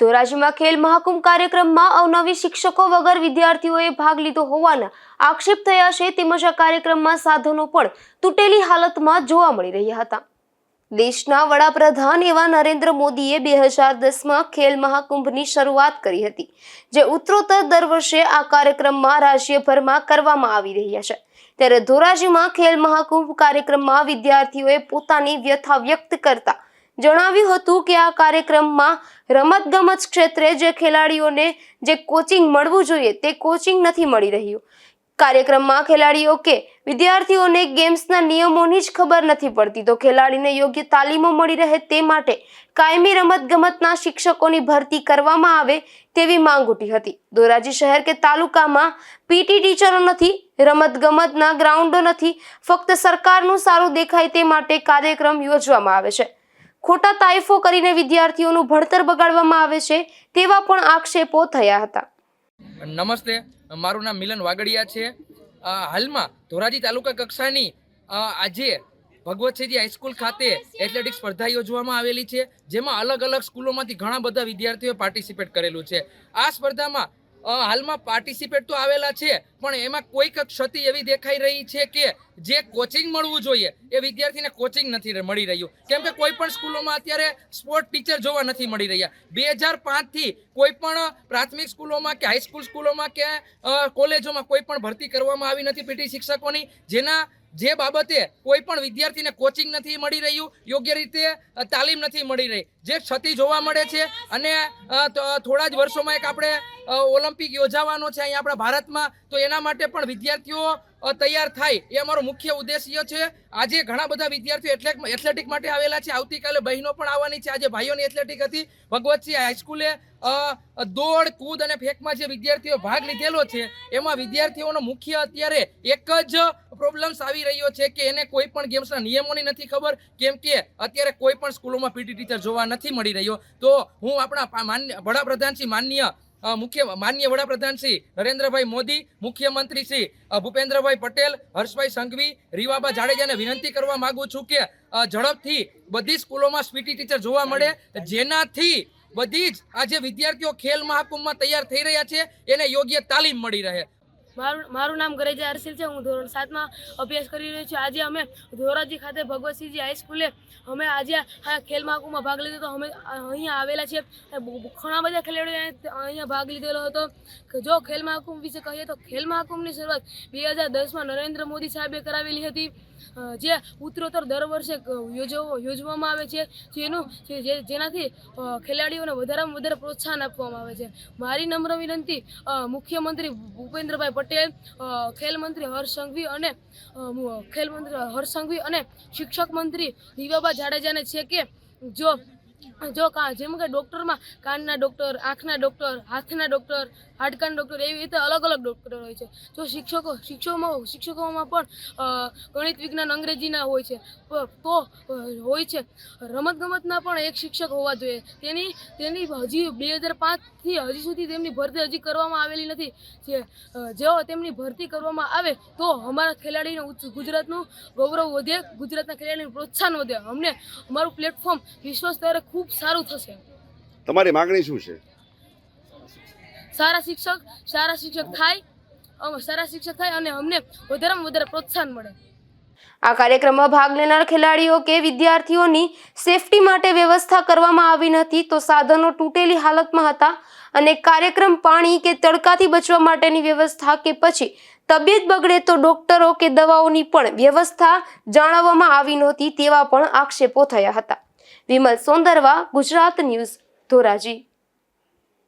ધોરાજીમાં ખેલ મહાકુંભ કાર્યક્રમમાં અવનવી શિક્ષકો વગર વિદ્યાર્થીઓએ ભાગ લીધો હોવાના આક્ષેપ થયા છે. તેમજ આ કાર્યક્રમમાં સાધનો પણ તૂટેલી હાલતમાં જોવા મળી રહ્યા હતા. દેશના વડાપ્રધાન એવા નરેન્દ્ર મોદીએ બે હજાર દસમાં ખેલ મહાકુંભની શરૂઆત કરી હતી, જે ઉત્તરોત્તર દર વર્ષે આ કાર્યક્રમમાં રાજ્યભરમાં કરવામાં આવી રહ્યા છે. ત્યારે ધોરાજીમાં ખેલ મહાકુંભ કાર્યક્રમમાં વિદ્યાર્થીઓએ પોતાની વ્યથા વ્યક્ત કરતા જણાવ્યું હતું કે આ કાર્યક્રમમાં રમતગમત ક્ષેત્રે જે ખેલાડીઓને જે કોચિંગ મળવું જોઈએ તે કોચિંગ નથી મળી રહ્યું. કાર્યક્રમમાં ખેલાડીઓ કે વિદ્યાર્થીઓને ગેમ્સના નિયમોની જ ખબર નથી પડતી. તો ખેલાડીને યોગ્ય તાલીમો મળી રહે તે માટે કાયમી રમતગમતના શિક્ષકોની ભરતી કરવામાં આવે તેવી માંગ ઉઠી હતી. ધોરાજી શહેર કે તાલુકામાં પીટી ટીચરો નથી, રમતગમતના ગ્રાઉન્ડો નથી, ફક્ત સરકારનું સારું દેખાય તે માટે કાર્યક્રમ યોજવામાં આવે છે. ખોટા તાઇફો કરીને વિદ્યાર્થીઓનું ભણતર બગાડવામાં આવે છે તેવા પણ આક્ષેપો થયા હતા. નમસ્તે, મારું નામ મિલન વાગડિયા છે. હાલમાં ધોરાજી તાલુકા કક્ષાની આજે આજે ભગવતસિંહજી હાઈસ્કૂલ ખાતે એથ્લેટિક સ્પર્ધા યોજવામાં આવેલી છે, જેમાં અલગ અલગ સ્કૂલોમાંથી ઘણા બધા વિદ્યાર્થીઓએ પાર્ટિસિપેટ કરેલું છે. આ સ્પર્ધામાં હાલમાં પાર્ટિસિપેટ તો આવેલા છે, પણ એમાં કોઈક ક્ષતિ એવી દેખાઈ રહી છે કે જે કોચિંગ મળવું જોઈએ. એ વિદ્યાર્થીને કોચિંગ નથી મળી રહ્યું. કેમ કે કોઈ પણ સ્કૂલોમાં અત્યારે સ્પોર્ટ ટીચર જોવા નથી મળી રહ્યા. બે હજાર પાંચથી કોઈ પણ પ્રાથમિક સ્કૂલોમાં કે હાઈસ્કૂલ સ્કૂલોમાં કે કોલેજોમાં કોઈ પણ ભરતી કરવામાં આવી નથી પીટી શિક્ષકોની, જેના જે બાબતે કોઈ પણ વિદ્યાર્થીને કોચિંગ નથી મળી રહ્યું, યોગ્ય રીતે તાલીમ નથી મળી રહી. જે ક્ષતિ જોવા મળે છે અને થોડા જ વર્ષોમાં એક આપણે ઓલિમ્પિક યોજાવાનો છે અહીંયા આપણા ભારતમાં. તો એના માટે પણ વિદ્યાર્થીઓ તૈયાર થાય. એ અમારો મુખ્ય ઉદ્દેશ્ય છે. આજે ઘણા બધા વિદ્યાર્થીઓ એટલે એથ્લેટિક માટે આવેલા છે. આવતીકાલે બહેનો પણ આવવાની છે. આજે ભાઈઓની એથ્લેટિક હતી. ભગવતસિંહ હાઈસ્કૂલે દોડ, કૂદ અને ફેંકમાં જે વિદ્યાર્થીઓ ભાગ લીધેલો છે, એમાં વિદ્યાર્થીઓનો મુખ્ય અત્યારે એક જ પ્રોબ્લેમ્સ આવી રહ્યો છે કે એને કોઈ પણ ગેમ્સના નિયમોની નથી ખબર. કેમ કે અત્યારે કોઈ પણ સ્કૂલોમાં પીટી ટીચર જોવા નથી મળી રહ્યો. તો હું આપણા માન્ય વડાપ્રધાન શ્રી માન્ય મુખ્ય માન્ય વડાપ્રધાન શ્રી નરેન્દ્રભાઈ મોદી, મુખ્યમંત્રી શ્રી ભૂપેન્દ્રભાઈ પટેલ, હર્ષભાઈ સંઘવી, રીવાબા જાડેજાને વિનંતી કરવા માંગુ છું કે ઝડપથી બધી સ્કૂલોમાં સ્પીટી ટીચર જોવા મળે, જેનાથી બધી જ આજે વિદ્યાર્થીઓ ખેલ મહાકુંભમાં તૈયાર થઈ રહ્યા છે, એને યોગ્ય તાલીમ મળી રહે. મારું મારું નામ ગરેજા હર્ષિલ છે. હું ધોરણ સાતમાં અભ્યાસ કરી રહ્યો છું. આજે અમે ધોરાજી ખાતે ભગવતસિંહજી હાઈસ્કૂલે અમે આજે ખેલ મહાકુંભમાં ભાગ લીધો હતો. અમે અહીંયા આવેલા છીએ. ઘણા બધા ખેલાડીઓએ અહીંયા ભાગ લીધેલો હતો. જો ખેલ મહાકુંભ વિશે કહીએ તો ખેલ મહાકુંભની શરૂઆત બે હજાર દસમાં નરેન્દ્ર મોદી સાહેબે કરાવેલી હતી. જે ઉત્તરોત્તર દર વર્ષે યોજવો, યોજવામાં આવે છે. જેનું જેનાથી ખેલાડીઓને વધારેમાં વધારે પ્રોત્સાહન આપવામાં આવે છે. મારી નમ્ર વિનંતી મુખ્યમંત્રી ભૂપેન્દ્રભાઈ પટેલ અ, ખેલ મંત્રી હર્ષ સંઘવી અને ખેલ મંત્રી હર્ષ સંઘવી અને શિક્ષક મંત્રી દિવાબા જાડેજાને છે કે જો જો જેમ કે ડૉક્ટરમાં કાનના ડૉક્ટર, આંખના ડૉક્ટર, હાથના ડૉક્ટર, હાડકાના ડૉક્ટર, એવી રીતે અલગ અલગ ડૉક્ટર હોય છે. જો શિક્ષકો શિક્ષકોમાં શિક્ષકોમાં પણ ગણિત વિજ્ઞાન અંગ્રેજીના હોય છે. તો હોય છે. રમતગમતના પણ એક શિક્ષક હોવા જોઈએ. તેની તેની હજી બે હજાર પાંચથી હજી સુધી તેમની ભરતી હજી કરવામાં આવેલી નથી. જે જેઓ તેમની ભરતી કરવામાં આવે, તો અમારા ખેલાડીને ગુજરાતનું ગૌરવ વધે, ગુજરાતના ખેલાડીનું પ્રોત્સાહન વધે. અમને અમારું પ્લેટફોર્મ વિશ્વ સ્તરે ખૂબ સારું થશે. તમારી માંગણી શું છે? સારા શિક્ષક સારા શિક્ષક થાય અમ સારા શિક્ષક થાય અને અમને વધારેમાં વધારે પ્રોત્સાહન મળે. આ કાર્યક્રમમાં ભાગ લેનાર ખેલાડીઓ કે વિદ્યાર્થીઓની સેફટી માટે વ્યવસ્થા કરવામાં આવી નથી તો સાધનો તૂટેલી હાલતમાં હતા અને કાર્યક્રમ પાણી કે તડકાથી બચવા માટેની વ્યવસ્થા કે પછી તબિયત બગડે તો ડોક્ટરો કે દવાઓની પણ વ્યવસ્થા જાણવવામાં આવી નહોતી તેવા પણ આક્ષેપો થયા હતા. વિમલ સોંદરવા ગુજરાત ન્યૂઝ ધોરાજી.